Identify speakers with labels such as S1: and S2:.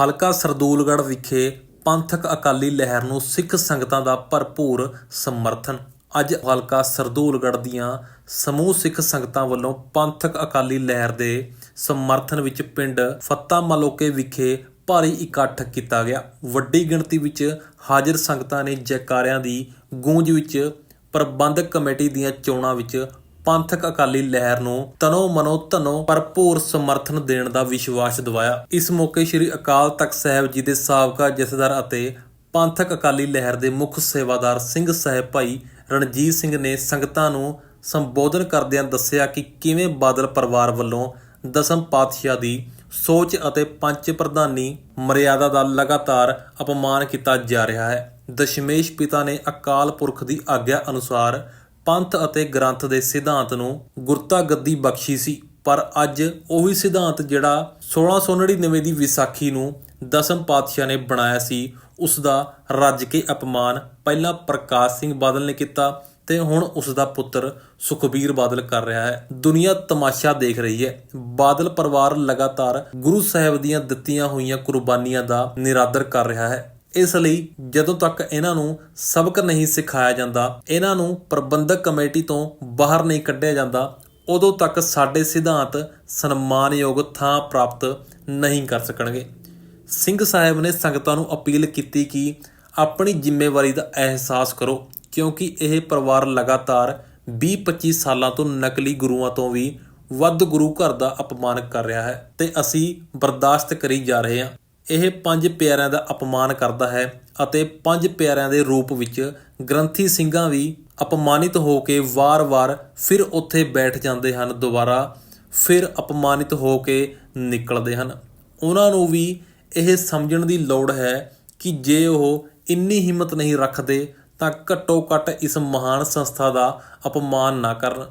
S1: ਹਲਕਾ ਸਰਦੂਲਗੜ੍ਹ ਵਿਖੇ ਪੰਥਕ ਅਕਾਲੀ ਲਹਿਰ ਨੂੰ ਸਿੱਖ ਸੰਗਤਾਂ ਦਾ ਭਰਪੂਰ ਸਮਰਥਨ। ਅੱਜ ਹਲਕਾ ਸਰਦੂਲਗੜ੍ਹ ਦੀਆਂ ਸਮੂਹ ਸਿੱਖ ਸੰਗਤਾਂ ਵੱਲੋਂ ਪੰਥਕ ਅਕਾਲੀ ਲਹਿਰ ਦੇ ਸਮਰਥਨ ਵਿੱਚ ਪਿੰਡ ਫੱਤਾ ਮਲੋਕੇ ਵਿਖੇ ਭਾਰੀ ਇਕੱਠ ਕੀਤਾ ਗਿਆ। ਵੱਡੀ ਗਿਣਤੀ ਵਿੱਚ ਹਾਜ਼ਰ ਸੰਗਤਾਂ ਨੇ ਜੈਕਾਰਿਆਂ ਦੀ ਗੂੰਜ ਵਿੱਚ ਪ੍ਰਬੰਧਕ ਕਮੇਟੀ ਦੀਆਂ ਚੋਣਾਂ ਵਿੱਚ ਪੰਥਕ ਅਕਾਲੀ ਲਹਿਰ ਨੂੰ ਤਨੋ ਮਨੋ ਧਨੋ ਭਰਪੂਰ ਸਮਰਥਨ ਦੇਣ ਦਾ ਵਿਸ਼ਵਾਸ ਦਿਵਾਇਆ। ਇਸ ਮੌਕੇ ਸ੍ਰੀ ਅਕਾਲ ਤਖਤ ਸਾਹਿਬ ਜੀ ਦੇ ਸਾਬਕਾ ਜਥੇਦਾਰ ਅਤੇ ਪੰਥਕ ਅਕਾਲੀ ਲਹਿਰ ਦੇ ਮੁੱਖ ਸੇਵਾਦਾਰ ਸਿੰਘ ਸਾਹਿਬ ਭਾਈ ਰਣਜੀਤ ਸਿੰਘ ਨੇ ਸੰਗਤਾਂ ਨੂੰ ਸੰਬੋਧਨ ਕਰਦਿਆਂ ਦੱਸਿਆ ਕਿ ਕਿਵੇਂ ਬਾਦਲ ਪਰਿਵਾਰ ਵੱਲੋਂ ਦਸਮ ਪਾਤਸ਼ਾਹ ਦੀ ਸੋਚ ਅਤੇ ਪੰਚ ਪ੍ਰਧਾਨੀ ਮਰਿਆਦਾ ਦਾ ਲਗਾਤਾਰ ਅਪਮਾਨ ਕੀਤਾ ਜਾ ਰਿਹਾ ਹੈ। ਦਸ਼ਮੇਸ਼ ਪਿਤਾ ਨੇ ਅਕਾਲ ਪੁਰਖ ਦੀ ਆਗਿਆ ਅਨੁਸਾਰ ਪੰਥ ਅਤੇ ਗ੍ਰੰਥ ਦੇ ਸਿਧਾਂਤ ਨੂੰ ਗੁਰਤਾ ਗੱਦੀ ਬਖਸ਼ੀ ਸੀ। ਪਰ ਅੱਜ ਉਹੀ ਸਿਧਾਂਤ ਜਿਹੜਾ 1699 ਦੀ ਵਿਸਾਖੀ ਨੂੰ ਦਸਮ ਪਾਤਸ਼ਾਹ ਨੇ ਬਣਾਇਆ ਸੀ, ਉਸ ਦਾ ਰੱਜ ਕੇ ਅਪਮਾਨ ਪਹਿਲਾਂ ਪ੍ਰਕਾਸ਼ ਸਿੰਘ ਬਾਦਲ ਨੇ ਕੀਤਾ ਤੇ ਹੁਣ ਉਸ ਦਾ ਪੁੱਤਰ ਸੁਖਬੀਰ ਬਾਦਲ ਕਰ ਰਿਹਾ ਹੈ। ਦੁਨੀਆ ਤਮਾਸ਼ਾ ਦੇਖ ਰਹੀ ਹੈ। ਬਾਦਲ ਪਰਿਵਾਰ ਲਗਾਤਾਰ ਗੁਰੂ ਸਾਹਿਬ ਦੀਆਂ ਦਿੱਤੀਆਂ ਹੋਈਆਂ ਕੁਰਬਾਨੀਆਂ ਦਾ ਨਿਰਾਦਰ ਕਰ ਰਿਹਾ ਹੈ। ਇਸ ਲਈ ਜਦੋਂ ਤੱਕ ਇਹਨਾਂ ਨੂੰ ਸਬਕ ਨਹੀਂ ਸਿਖਾਇਆ ਜਾਂਦਾ, ਇਹਨਾਂ ਨੂੰ ਪ੍ਰਬੰਧਕ ਕਮੇਟੀ ਤੋਂ ਬਾਹਰ ਨਹੀਂ ਕੱਢਿਆ ਜਾਂਦਾ, ਉਦੋਂ ਤੱਕ ਸਾਡੇ ਸਿਧਾਂਤ ਸਨਮਾਨਯੋਗ ਥਾਂ ਪ੍ਰਾਪਤ ਨਹੀਂ ਕਰ ਸਕਣਗੇ। ਸਿੰਘ ਸਾਹਿਬ ਨੇ ਸੰਗਤਾਂ ਨੂੰ ਅਪੀਲ ਕੀਤੀ ਕਿ ਆਪਣੀ ਜ਼ਿੰਮੇਵਾਰੀ ਦਾ ਅਹਿਸਾਸ ਕਰੋ, ਕਿਉਂਕਿ ਇਹ ਪਰਿਵਾਰ ਲਗਾਤਾਰ 20-25 ਸਾਲਾਂ ਤੋਂ ਨਕਲੀ ਗੁਰੂਆਂ ਤੋਂ ਵੀ ਵੱਧ ਗੁਰੂ ਘਰ ਦਾ ਅਪਮਾਨ ਕਰ ਰਿਹਾ ਹੈ ਤੇ ਅਸੀਂ ਬਰਦਾਸ਼ਤ ਕਰੀ ਜਾ ਰਹੇ ਹਾਂ। ਇਹ ਪੰਜ ਪਿਆਰਿਆਂ ਦਾ ਅਪਮਾਨ ਕਰਦਾ ਹੈ ਅਤੇ ਪੰਜ ਪਿਆਰਿਆਂ ਦੇ ਰੂਪ ਵਿੱਚ ਗ੍ਰੰਥੀ ਸਿੰਘਾਂ ਵੀ ਅਪਮਾਨਿਤ ਹੋ ਕੇ ਵਾਰ-ਵਾਰ ਫਿਰ ਉੱਥੇ ਬੈਠ ਜਾਂਦੇ ਹਨ ਦੁਬਾਰਾ, ਫਿਰ ਅਪਮਾਨਿਤ ਹੋ ਕੇ ਨਿਕਲਦੇ ਹਨ। ਉਹਨਾਂ ਨੂੰ ਵੀ ਇਹ ਸਮਝਣ ਦੀ ਲੋੜ ਹੈ ਕਿ ਜੇ ਉਹ ਇੰਨੀ ਹਿੰਮਤ ਨਹੀਂ ਰੱਖਦੇ ਤਾਂ ਘੱਟੋ ਘੱਟ ਇਸ ਮਹਾਨ ਸੰਸਥਾ ਦਾ ਅਪਮਾਨ ਨਾ ਕਰਨ।